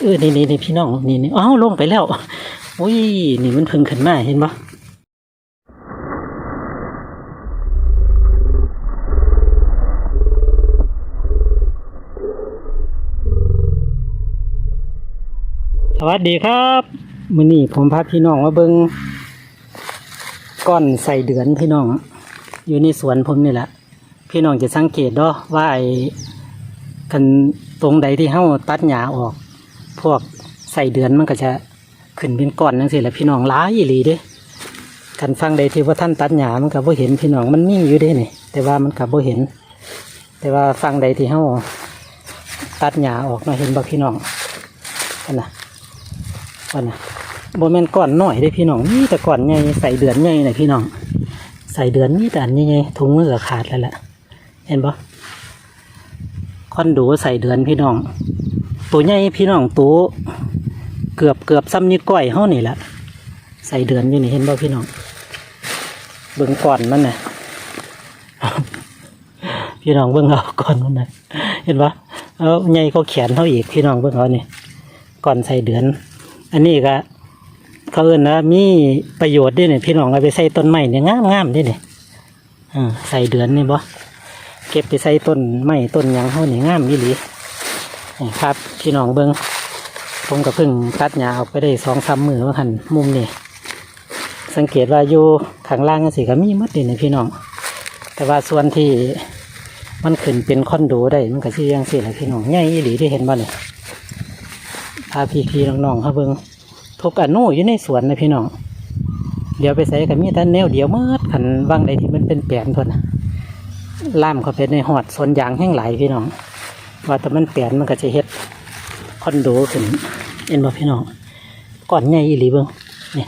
เออนี่นี่นี่พี่น้องนี่นี่อ้าวลงไปแล้วอุ้ยนี่มันพึ่งขึ้นมาเห็นปะสวัสดีครับมื้อนี้ผมพาพี่น้องมาเบิงก้อนใส่เดือนพี่น้อง อยู่ในสวนผมนี่แหละพี่น้องจะสังเกตเนาะว่าไอ้กันตรงใดที่เฮาตัดหญ้าออก พวกใส่เดือนมันก็จะขึ้นเป็นก้อนจังซี่แหละพี่น้องหลายอีหลีเด้กันฟังใดที่ว่าท่านตัดหญ้ามันก็บ่เห็นพี่น้องมันมีอยู่เด้นี่แต่ว่ามันก็บ่เห็น แต่ว่าฟังใดที่เฮาตัดหญ้าออกมาเห็นบ่พี่น้องอันน่ะอันน่ะบ่แม่นก้อนหน้อยเด้พี่น้องมีแต่ก้อนใหญ่ใส่เดือนใหญ่น่ะพี่น้อง ใส่เดือนมีแต่อันใหญ่ๆถุงมือขาดแล้วแหละเห็นบ่คอนโดใส่เดือนพี่น้อง ตัวใหญ่พี่น้องตัวเกือบเกือบซ้ำนิ้วก้อยเฮานี่แหละใส่เดือนอยู่นี่เห็นบ่พี่น้องเบิ่งก่อนมันน่ะพี่น้องเบิ่งเอาก่อนมันน่ะเห็นปะเอาใหญ่ก็แขนเท่าอีกพี่น้องเบิ่งเอานี่ก่อนใส่เดือน อันนี้ก็เขาเอิ้นนะมีประโยชน์ด้วยเนี่ยพี่น้องเอาไปใส่ต้นไม้เนี่ยงามงามด้วยเนี่ยใส่เดือนนี่บ่เก็บไปใส่ต้นไม้ต้นหยังเฮานี่งามอีหลี นี่ครับพี่น้องเบิงผมก็เพิ่งตัดหญ้าออกไปได้สองสามมือว่าหันมุมนี่สังเกตว่าอยู่ข้างล่างสิก็มีหมดเลยนะพี่น้อง แต่ว่าส่วนที่มันขึ้นเป็นคอนโดได้มันก็สิยังสิแหละพี่น้องใหญ่อีหลีที่เห็นบ่เนี่ยพาพี่พี่น้องๆเขาเบิงทุกอนุอยู่ในสวนนะพี่น้องเดี๋ยวไปใส่กับมีแต่แนวเดียวเมื่อขันว่างใดที่มันเป็นแปลนทนน่ะล่ามเขาไปในหอดสวนยางแห้งไหลพี่น้อง ว่าแต่มันเปลี่ยนมันก็จะเฮ็ดคอนโดขึ้นเห็นบ่พี่น้องก่อนใหญ่อีหลีเบิ่งนี่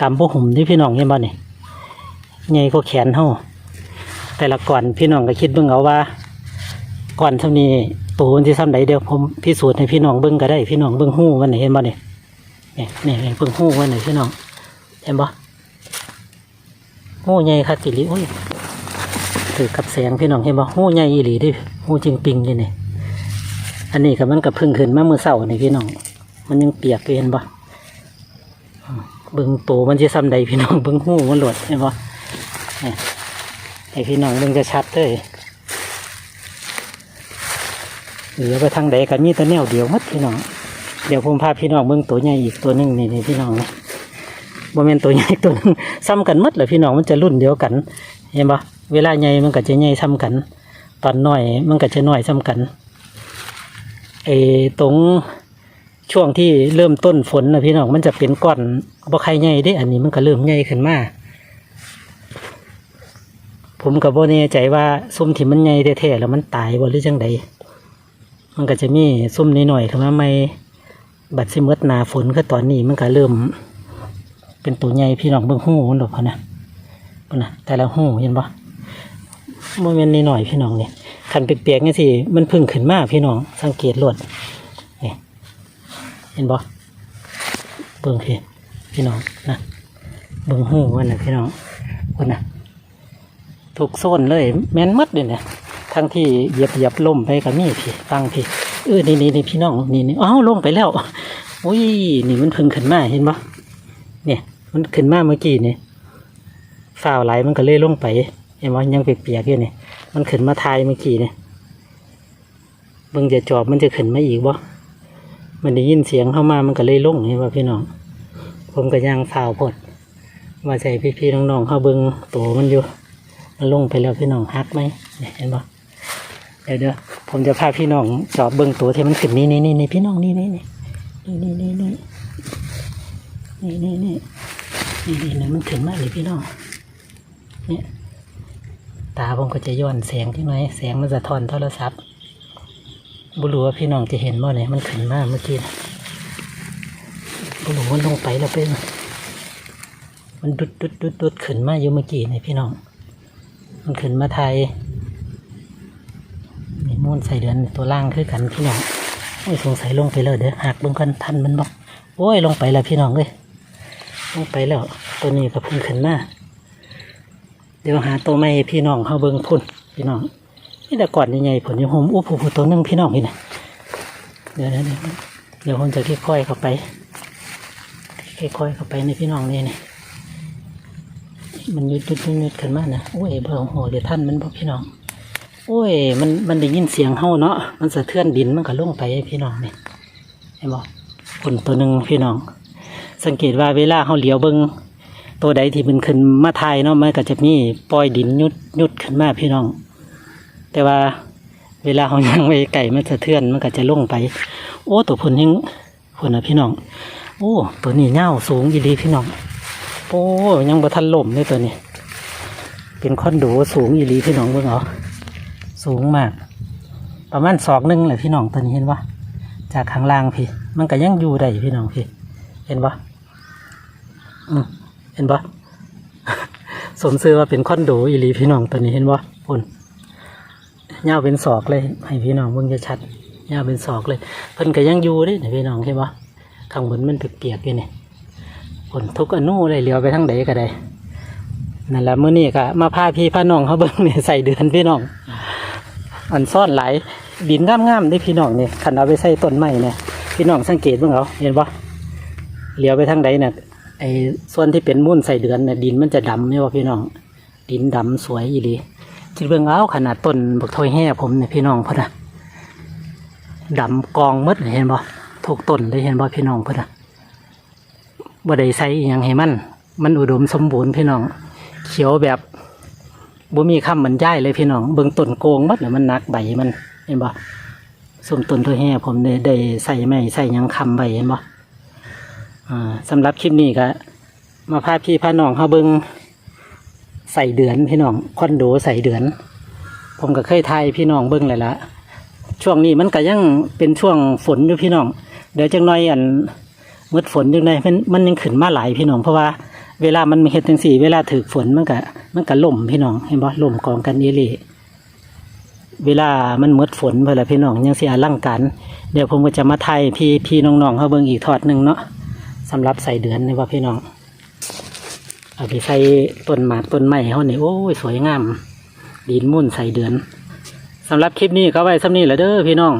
กำบ่หุ่มที่พี่น้องเห็นบ่นี่ใหญ่ก็แขนเฮาแต่ละก่อนพี่น้องก็คิดเบิ่งเอาว่า ก่อนเท่านี้ตัวมันสิซ้ำใดเดี๋ยวผมพิสูจน์ให้พี่น้องเบิ่งก็ได้พี่น้องเบิ่งหู้มันเห็นบ่นี่นี่นี่นี่เบิ่งหู้มันนี่พี่น้องเห็นบ่หู้ใหญ่คักอีหลีโอ้ยถือกับแสงพี่น้องเห็นบ่หูใหญ่อีหลีเดิ หูจริงปิงเลยนี่อันนี้ก็มันกับพึ่งขึ้นมาเมื่อเสาร์นี่พี่น้อง มันยังเปียกเห็นบ่เบิ้งโตมันจะซ้ำใดพี่น้องเบิ่งหูมันหลดเห็นบ่นี่ให้พี่น้องเบิ่งจะชัดเลยเหลือไปทางใดกันมีแต่แนวเดียวมัดพี่น้อง เดี๋ยวผมพาพี่น้องเบิ่งตัวใหญ่อีกตัวหนึงนี่นี่พี่น้องนะบ่แม่นตัวใหญ่ตัวนึงซ้ำกันมัดเลยพี่น้องมันจะรุ่นเดียวกัน เห็นปะเวลาใหญ่มันก็จะใหญ่ซ้ำกัน ตอนน้อยมันก็จะน้อยซ้ำกันไอ้ตรงช่วงที่เริ่มต้นฝนนะพี่น้องมันจะเป็นก้อนบ่ใครใหญ่เด้ อันนี้มันก็เริ่มใหญ่ขึ้นมาผมก็บ่แน่ใจว่าซุ่มที่มันใหญ่แท้ๆแล้วมันตายบ่หรือจังใดมันก็จะมีซุ่มน้อยๆขึ้นมาใหม่บัดสิหมดหนาฝนคือตอนนี้มันก็เริ่ม เป็นตัวใหญ่พี่น้องเบิ่งหูมันดอกพะนะพุ่นนะแต่ละหูเห็นปะ โมเมนต์นี้หน่อยพี่น้องเนี่ยขันเปียกๆนี่สิมันพึ่งขึ้นมากพี่น้องสังเกตรวดนี่เห็นปะเบิ่งพี่พี่น้องนะเบิ่งหูมันนะพี่น้องพุ่นนะถูกโซนเลย แม่นมัดเลยเนี่ยทั้งที่เหยียบเหยียบล่มไปกับมีพี่ฟังพี่เออนี่นี่นี่พี่น้องนี่นี่อ้าวลงไปแล้วอุ้ยนี่มันพึ่งขึ้นมาเห็นปะเนี่ย มันขึ้นมาเมื่อกี้นี่ฝ้าวไหลมันก็เลื่อยลงไป เห็นว่ายังเปียกๆอยู่นี่มันขึ้นมาทายเมื่อกี้นี่เบิ่งจะจอบมันจะขึ้นมาอีกบ่มันได้ยินเสียงเข้ามามันก็เลยลงเห็นว่าพี่น้อง ผมก็ย่างฝ้าวพดว่าใจพี่ๆน้องๆเข้าเบิ่งตัวมันอยู่ มันลงไปแล้วพี่น้องฮักไหมเห็นบ่เดี๋ยวเดี๋ยวผมจะพาพี่น้องจอบเบิ่งตัวที่มันขึ้นนี่นี่นี่นี่พี่น้องนี่นี่นี่นี่นี่นี่นี่นี่นี่นี่นี่นี่มันขึ้นมาเลยพี่น้องเนี่ย ตาผมก็จะย้อนแสงที่ไหมแสงมันสะท้อนโทรศัพท์บุรู้ว่าพี่น้องจะเห็นบ่เนี่ยมันขึ้นมากเมื่อกี้นะบุรู้มันลงไปแล้วเป็นมันดุดดุดดุดดุดขึ้นมาอยู่เมื่อกี้เนี่ยพี่น้อง มันขึ้นมาไทยนี่มูนใส่เดือนตัวล่างคือกันพี่น้องโอ้ยสงสัยลงไปแล้วเด้อหักเบิ่งกันทันมันบอกโอ้ยลงไปแล้วพี่น้องเลยลงไปแล้วตัวนี้ก็เพิ่งขึ้นมา เดี๋ยวหาตัวไม่พี่น้องเขาเบิ้งพุ่นพี่น้องนี่แต่ก่อนยังไงผลยังหมอู้ผู้ผู้ตัวหนึงพี่น้องพี่นะเดี๋ยวเดี๋ยวเดี๋ยวเดี๋ยวผมจะค่อยๆเข้าไปค่อยๆเข้าไปในพี่น้องนี่นี่มันยุดยุดยุดขึ้นมานะโอ้ยเบิ่งโหเดี๋ยวท่านมันบอกพี่น้อง โอ้ย มันมันได้ยินเสียงเฮาเนาะมันสะเทือนดินมันก็ลงไปพี่น้องนี่เห็นบอกผลตัวหนึ่งพี่น้อง สังเกตว่าเวลาเฮาเหลียวเบิ่ง ตัวใดที่มันขึ้นมาทายเนาะมันก็จะมีปล่อยดินยุดยุดขึ้นมาพี่น้อง แต่ว่าเวลาเขายังไปไก่มันสะเทือนมันก็จะลงไป โอ้ตัวผลยังผลนะพี่น้อง โอ้ตัวนี้เง่าสูงยีดีพี่น้อง โอ้ยังบ่ทันล่มเลยตัวนี้ เป็นคอนโดสูงยีดีพี่น้องเบิ่งเอสูงมาก ประมาณศอกหนึงเลยพี่น้องตัวนี้เห็นปะจากข้างล่างพี่ มันก็ยังอยู่ได้พี่น้องพี่ เห็นปะอืม เห็นปะสมซื้อว่าเป็นคอนโดอีหลีพี่น้องตัวนี้เห็นปะพุ่นยาเป็นศอกเลย ให้พี่น้องเบิ่งจะชัดยาเป็นศอกเลย เพิ่นก็ยังอยู่เด้เนี่ยพี่น้องเห็นปะข้างบนมันเปียกๆอยู่นี่ผลทุกอนุเลยเลี้ยวไปทางใดก็ได้นั่นแหละมื้อนี้ก็มาพาพี่พาน้องเขาเบิ่งเนี่ยใส่เดือนพี่น้อง อันซ่อนหลายดินงามๆได้พี่น้องเนี่ยคันเอาไปใส่ต้นไม้เนี่ยพี่น้องสังเกตเบิ่งเอาเห็นปะเลี้ยวไปทางใดเนี่ย ไอ้ส่วนที่เป็นมุ่นใส่เดือนเนี่ยดินมันจะดำไหมวะพี่น้อง ดินดำสวยอีหลีคิดเบิ่งเอาขนาดต้นบักทอยแห่ผมเนี่ยพี่น้องพอนะดำกองมดเห็นปะทุกต้นเลยเห็นปะพี่น้องพอนะบ่ได้ใส่อย่างให้มัน มันอุดมสมบูรณ์พี่น้อง เขียวแบบบ่มีคำบรรยายเลยพี่น้อง เบิ่งต้นโกงมัดเลยมันนักใบมันเห็นบ่ส้มต้นตัวแห่ผมได้ได้ใส่ไม้ใส่ยังคำใบเห็นบ่ สำหรับคลิปนี้ก็มาพาพี่พาน้องเฮาเบิงใส่เดือนพี่น้องคอนโดใส่เดือน ผมก็เคยทายพี่น้องเบิ่งเลยละช่วงนี้มันก็ยังเป็นช่วงฝนอยู่พี่น้อง เดี๋ยวจังน้อยอันมืดฝนจังไดมันมันยังขึ้นมาหลายพี่น้องเพราะว่าเวลามันเฮ็ดจังสี่เวลาถือฝนมันก็มันก็ล่มพี่น้องเห็นบ่ล่มกองกันเอลีเวลามันหมดฝนเพื่อละพี่น้องยังเสียร่างกัน เดี๋ยวผมก็จะมาไทยพี่พี่น้องๆเขาเบิ่งอีกทอดหนึ่งเนาะ สำหรับใส่เดือนนี่ว่าพี่น้องเอาไปใส่ต้นหมากต้นไม้เขานี่โอ้ยสวยงามดินมุ่นใส่เดือนสำหรับคลิปนี้ก็ไว้สำนี้แหละเด้อพี่น้อง